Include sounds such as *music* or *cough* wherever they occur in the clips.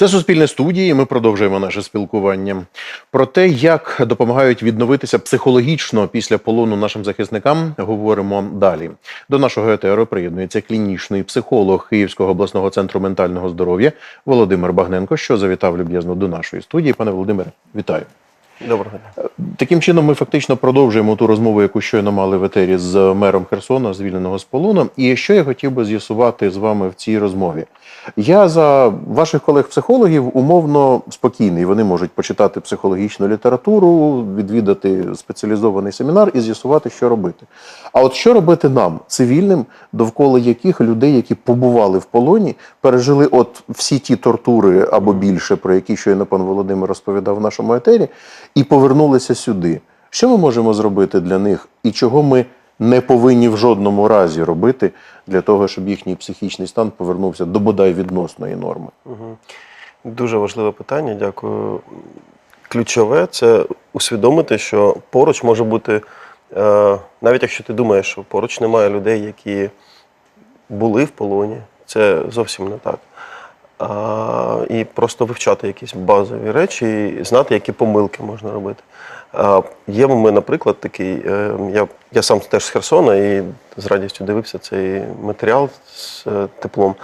Це суспільне студії. Ми продовжуємо наше спілкування про те, як допомагають відновитися психологічно після полону нашим захисникам. Говоримо далі. До нашого етеру приєднується клінічний психолог Київського обласного центру ментального здоров'я Володимир Багненко, що завітав люб'язно до нашої студії. Пане Володимире, вітаю. Доброго дня. Таким чином, ми фактично продовжуємо ту розмову, яку щойно мали в етері з мером Херсона, звільненого з полону. І що я хотів би з'ясувати з вами в цій розмові. Я за ваших колег-психологів умовно спокійний. Вони можуть почитати психологічну літературу, відвідати спеціалізований семінар і з'ясувати, що робити. А от що робити нам, цивільним, довкола яких людей, які побували в полоні, пережили от всі ті тортури або більше, про які щойно пан Володимир розповідав в нашому етері, і повернулися сюди. Що ми можемо зробити для них, і чого ми не повинні в жодному разі робити для того, щоб їхній психічний стан повернувся до бодай відносної норми? Дуже важливе питання, дякую. Ключове це усвідомити, що поруч може бути, е, навіть якщо ти думаєш, що поруч немає людей, які були в полоні, це зовсім не так. І просто вивчати якісь базові речі і знати, які помилки можна робити. Є у мене, наприклад, такий. е, Я, я сам теж з Херсона і з радістю дивився цей матеріал з е, теплом.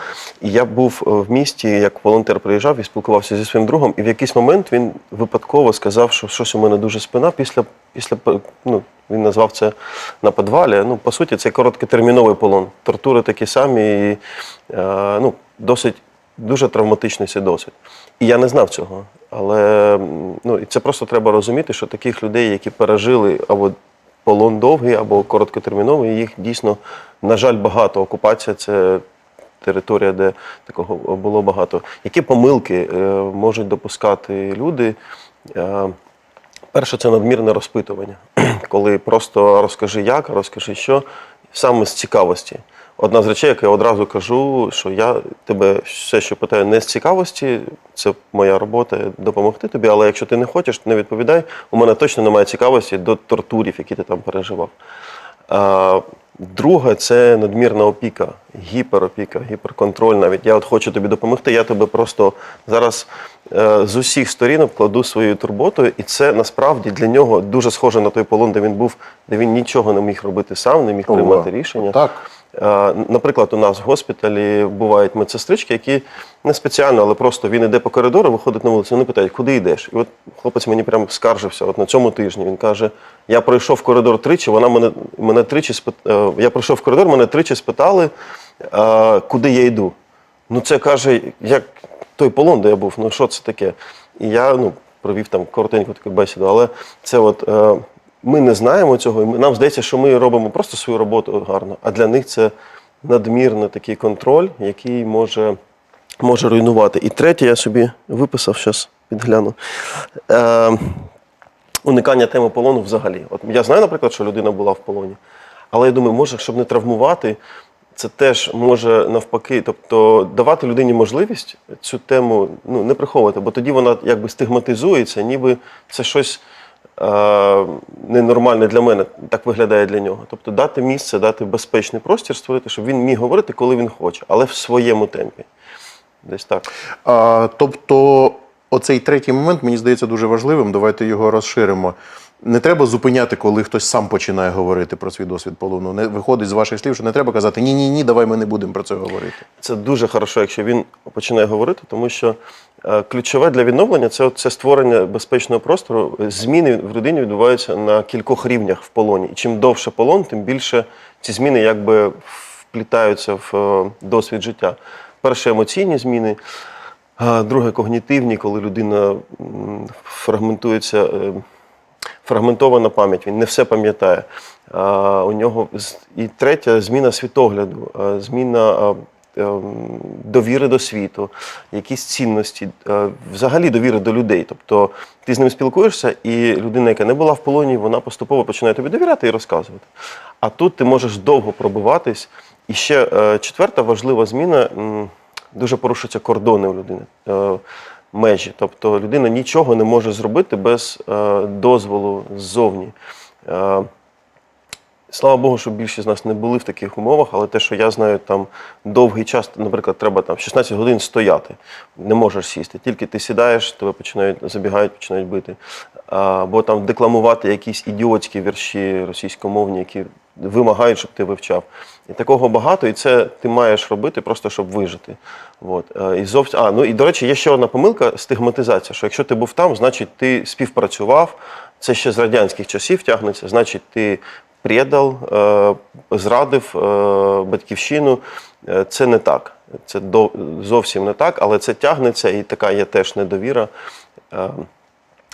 І я був е, в місті, як волонтер приїжджав і спілкувався зі своїм другом, і в якийсь момент він випадково сказав, що щось у мене дуже спина після, після ну, він назвав це на підвалі. Ну, по суті, це короткотерміновий полон. Тортури такі самі, і, ну, досить дуже травматичний цей досвід. І я не знав цього. Але ну, і це просто треба розуміти, що таких людей, які пережили або полон довгий, або короткотерміновий, їх дійсно, на жаль, багато. Окупація це територія, де такого було багато. Які помилки е, можуть допускати люди? Е, Перше, це надмірне розпитування, *clears throat* коли просто розкажи як, розкажи що, саме з цікавості. Одна з речей, яку я одразу кажу, що я тебе все, що питаю, не з цікавості, це моя робота допомогти тобі, але якщо ти не хочеш, не відповідай. У мене точно немає цікавості до тортурів, які ти там переживав. А, друге, це надмірна опіка, гіперопіка, гіперконтроль. Навіть я от хочу тобі допомогти, я тебе просто зараз е, з усіх сторін обкладу своєю турботою, і це насправді для нього дуже схоже на той полон, де він був, де він нічого не міг робити сам, не міг приймати рішення. Так. Е, Наприклад, у нас в госпіталі бувають медсестрички, які не спеціально, але просто він іде по коридору, виходить на вулицю, вони питають, куди йдеш? І от хлопець мені прям скаржився от на цьому тижні. Він каже: я пройшов коридор тричі, вона мене, мене тричі спит... е, я пройшов коридор, мене тричі спитали, е, куди я йду. Ну, це каже, як той полон, де я був, ну що це таке? І я ну, провів там коротеньку таку бесіду, але це от. Ми не знаємо цього, і нам здається, що ми робимо просто свою роботу гарно, а для них це надмірний такий контроль, який може, може руйнувати. І третє, я собі виписав, зараз підгляну. Е, уникання теми полону взагалі. От я знаю, наприклад, що людина була в полоні, але я думаю, може, щоб не травмувати, це теж може навпаки, тобто давати людині можливість цю тему ну, не приховувати, бо тоді вона якби стигматизується, ніби це щось ненормальне для мене, так виглядає для нього. Тобто дати місце, дати безпечний простір створити, щоб він міг говорити, коли він хоче, але в своєму темпі. Десь так. А, тобто, оцей третій момент мені здається дуже важливим. Давайте його розширимо. Не треба зупиняти, коли хтось сам починає говорити про свій досвід полону. Не виходить з ваших слів, що не треба казати ні, ні, ні, давай ми не будемо про це говорити. Це дуже хорошо, якщо він починає говорити, тому що е, ключове для відновлення це, це створення безпечного простору. Зміни в людині відбуваються на кількох рівнях в полоні. І чим довше полон, тим більше ці зміни якби вплітаються в е, досвід життя. Перше емоційні зміни, друге когнітивні, коли людина фрагментується. Е, Фрагментована пам'ять, він не все пам'ятає. У нього і третя зміна світогляду, зміна ем, довіри до світу, якісь цінності, е, взагалі довіри до людей. Тобто ти з ним спілкуєшся, і людина, яка не була в полоні, вона поступово починає тобі довіряти і розказувати. А тут ти можеш довго пробиватись. І ще е, четверта важлива зміна дуже порушуються кордони у людини. Межі, тобто людина нічого не може зробити без е, дозволу ззовні. Е, Слава Богу, що більшість з нас не були в таких умовах, але те, що я знаю, там довгий час, наприклад, треба там 16 годин стояти, не можеш сісти. Тільки ти сідаєш, тебе починають забігають, починають бити. Або там декламувати якісь ідіотські вірші російськомовні, які вимагають, щоб ти вивчав. І такого багато, і це ти маєш робити просто, щоб вижити. От. Е, І зовсім, а, ну і до речі, є ще одна помилка стигматизація, що якщо ти був там, значить ти співпрацював, це ще з радянських часів тягнеться, значить ти предал, е, зрадив е, батьківщину. Це не так. Це зовсім не так, але це тягнеться і така є теж недовіра.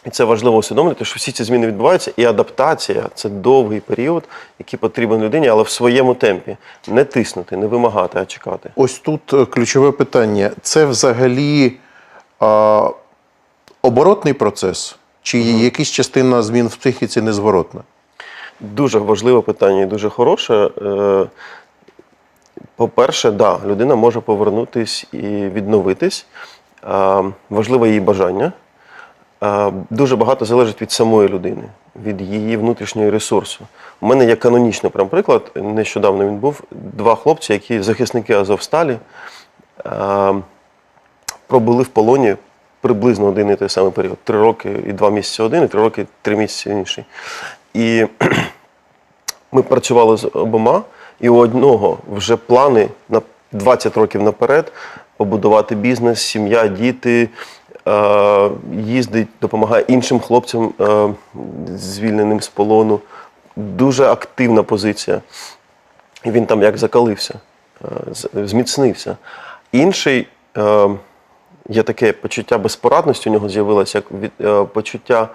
І це важливо усвідомити, що всі ці зміни відбуваються, і адаптація це довгий період, який потрібен людині, але в своєму темпі. Не тиснути, не вимагати, а чекати. Ось тут е, ключове питання: це взагалі а, оборотний процес, чи якась частина змін в психіці незворотна? Дуже важливе питання і дуже хороше. Е, По-перше, да, людина може повернутись і відновитись. Е, Важливе її бажання. Е, Дуже багато залежить від самої людини, від її внутрішнього ресурсу. У мене є канонічний прям приклад. Нещодавно він був. Два хлопці, які захисники Азовсталі, е, пробули в полоні приблизно один і той самий період. Три роки і два місяці один, і три роки і три місяці інший. І *clears throat* ми працювали з обома, і у одного вже плани на 20 років наперед побудувати бізнес, сім'я, діти, їздить, допомагає іншим хлопцям, е, звільненим з полону. Дуже активна позиція. І він там як закалився, е, зміцнився. Інший е, є таке почуття безпорадності, у нього з'явилося як від, е, почуття.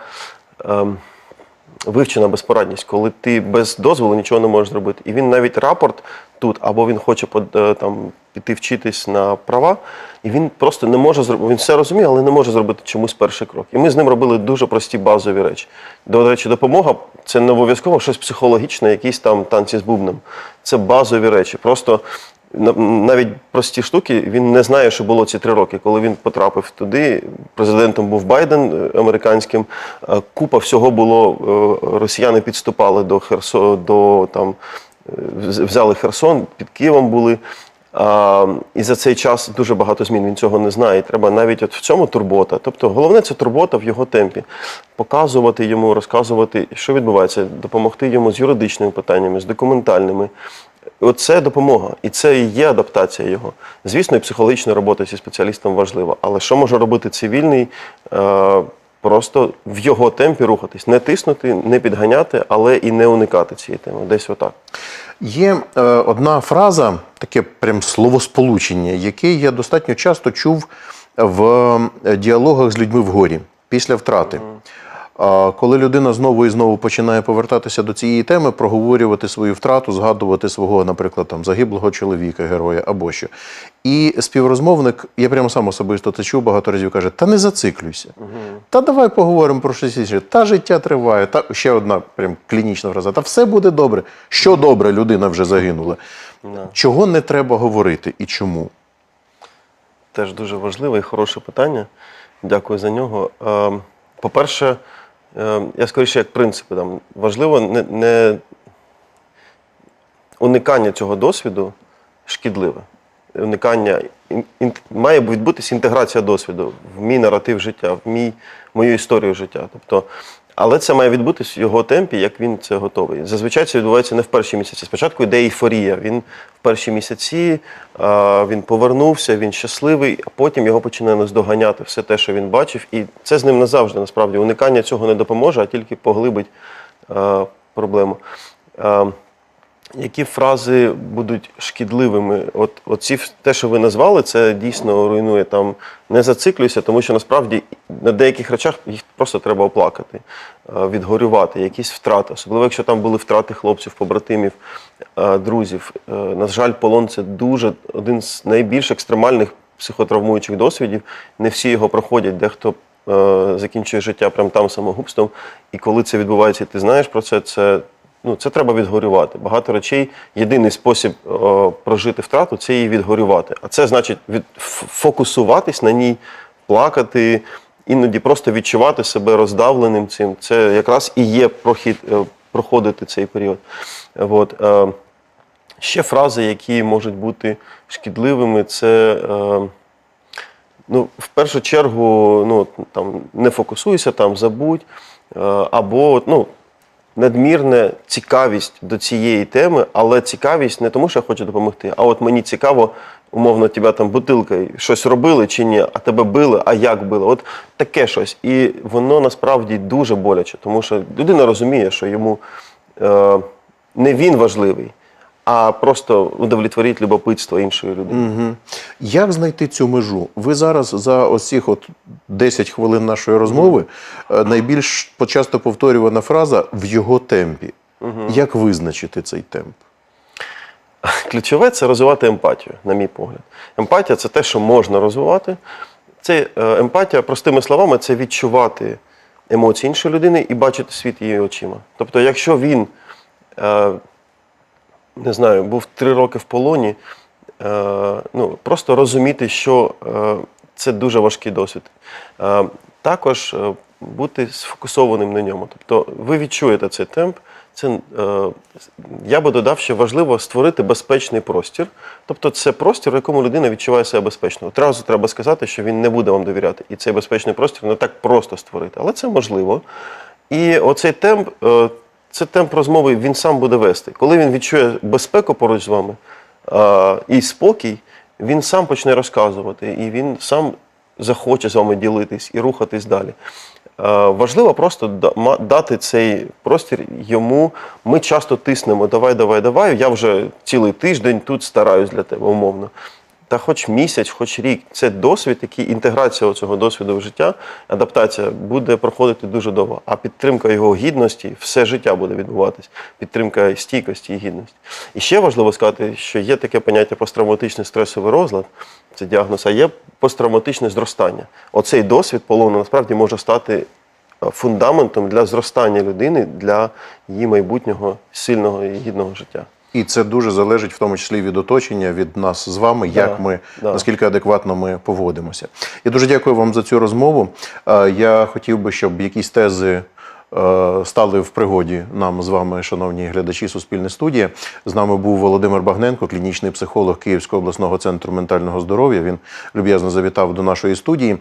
Вивчена безпорадність, коли ти без дозволу нічого не можеш зробити. І він навіть рапорт тут, або він хоче е, там, піти вчитись на права, і він просто не може зробити. Він все розуміє, але не може зробити чомусь перший крок. І ми з ним робили дуже прості базові речі. До речі, допомога це не обов'язково щось психологічне, якісь там танці з бубном. Це базові речі. Просто навіть прості штуки він не знає, що було ці три роки. Коли він потрапив туди, президентом був Байден е, американським. е, Купа всього було. е, Росіяни підступали до Херсо, до там взяли Херсон, під Києвом були. А, і за цей час дуже багато змін. Він цього не знає. І треба навіть от в цьому турбота. Тобто, головне це турбота в його темпі. Показувати йому, розказувати, що відбувається, допомогти йому з юридичними питаннями, з документальними. Оце допомога, і це і є адаптація його. Звісно, і психологічна робота зі спеціалістом важлива. Але що може робити цивільний? Е, просто в його темпі рухатись, не тиснути, не підганяти, але і не уникати цієї теми. Десь отак. Є е, одна фраза, таке прям словосполучення, яке я достатньо часто чув в е, діалогах з людьми в горі після втрати. А коли людина знову і знову починає повертатися до цієї теми, проговорювати свою втрату, згадувати свого, наприклад, там загиблого чоловіка, героя або що. І співрозмовник, я прямо сам особисто це чув багато разів, каже: Та не зациклюйся. Та давай поговоримо про щось інше. Та життя триває. Та ще одна прям клінічна фраза. Та все буде добре. Що добре, людина вже загинула. Да. Чого не треба говорити і чому? Теж дуже важливе і хороше питання. Дякую за нього. Е, По-перше, я скоріше як принципи там важливо не, не уникання цього досвіду шкідливе. Уникання ін- має відбутися інтеграція досвіду в мій наратив життя, в мій мою історію життя. Тобто, але це має відбутися в його темпі, як він це готовий. Зазвичай це відбувається не в перші місяці. Спочатку йде ейфорія. Він в перші місяці він повернувся, він щасливий, а потім його починає наздоганяти все те, що він бачив. І це з ним назавжди насправді. Уникання цього не допоможе, а тільки поглибить проблему. Які фрази будуть шкідливими? От оці те, що ви назвали, це дійсно руйнує там. Не зациклюйся, тому що насправді на деяких речах їх просто треба оплакати, е, відгорювати, якісь втрати, особливо якщо там були втрати хлопців, побратимів, е, друзів. Е, На жаль, полон це дуже один з найбільш екстремальних психотравмуючих досвідів. Не всі його проходять, дехто закінчує життя прямо там самогубством. І коли це відбувається, ти знаєш про це, це ну, це треба відгорювати. Багато речей. Єдиний спосіб о, прожити втрату це її відгорювати. А це значить від, фокусуватись на ній, плакати, іноді просто відчувати себе роздавленим цим. Це якраз і є прохід, е, проходити цей період. От, е, ще фрази, які можуть бути шкідливими, це. Е, Ну, в першу чергу, ну там не фокусуйся, там забудь, е, або ну, надмірна цікавість до цієї теми, але цікавість не тому, що я хочу допомогти, а от мені цікаво, умовно, тебе там бутилкою щось робили чи ні, а тебе били, а як били. От таке щось. І воно насправді дуже боляче, тому що людина розуміє, що йому е, не він важливий, а просто удовлетворить любопитство іншої людини. Угу. Як знайти цю межу? Ви зараз за оцих от 10 хвилин нашої розмови е, найбільш почасто повторювана фраза в його темпі. Як визначити цей темп? Ключове це розвивати емпатію, на мій погляд. Емпатія це те, що можна розвивати. Це е, емпатія, простими словами, це відчувати емоції іншої людини і бачити світ її очима. Тобто, якщо він, е, не знаю, був три роки в полоні, е, ну, просто розуміти, що е, це дуже важкий досвід. Е, також е, бути сфокусованим на ньому. Тобто ви відчуєте цей темп. Це е, я би додав, що важливо створити безпечний простір. Тобто, це простір, в якому людина відчуває себе безпечно. Одразу треба сказати, що він не буде вам довіряти. І цей безпечний простір не так просто створити, але це можливо. І оцей темп, е, це темп розмови, він сам буде вести. Коли він відчує безпеку поруч з вами е, і спокій, він сам почне розказувати, і він сам захоче з вами ділитись і рухатись далі. Е, Важливо просто дати цей простір йому. Ми часто тиснемо давай, давай, давай. Я вже цілий тиждень тут стараюсь для тебе, умовно. Та хоч місяць, хоч рік. Це досвід, який інтеграція цього досвіду в життя, адаптація буде проходити дуже довго. А підтримка його гідності все життя буде відбуватись. Підтримка стійкості і гідності. І ще важливо сказати, що є таке поняття посттравматичний стресовий розлад, це діагноз, а є посттравматичне зростання. Оцей досвід полону насправді може стати е, фундаментом для зростання людини, для її майбутнього сильного і гідного життя. І це дуже залежить в тому числі від оточення, від нас з вами, Да, як ми да. наскільки адекватно ми поводимося. Я дуже дякую вам за цю розмову. Е, Я хотів би, щоб якісь тези. е, Стали в пригоді нам з вами, шановні глядачі Суспільне студія. З нами був Володимир Багненко, клінічний психолог Київського обласного центру ментального здоров'я. Він люб'язно завітав до нашої студії.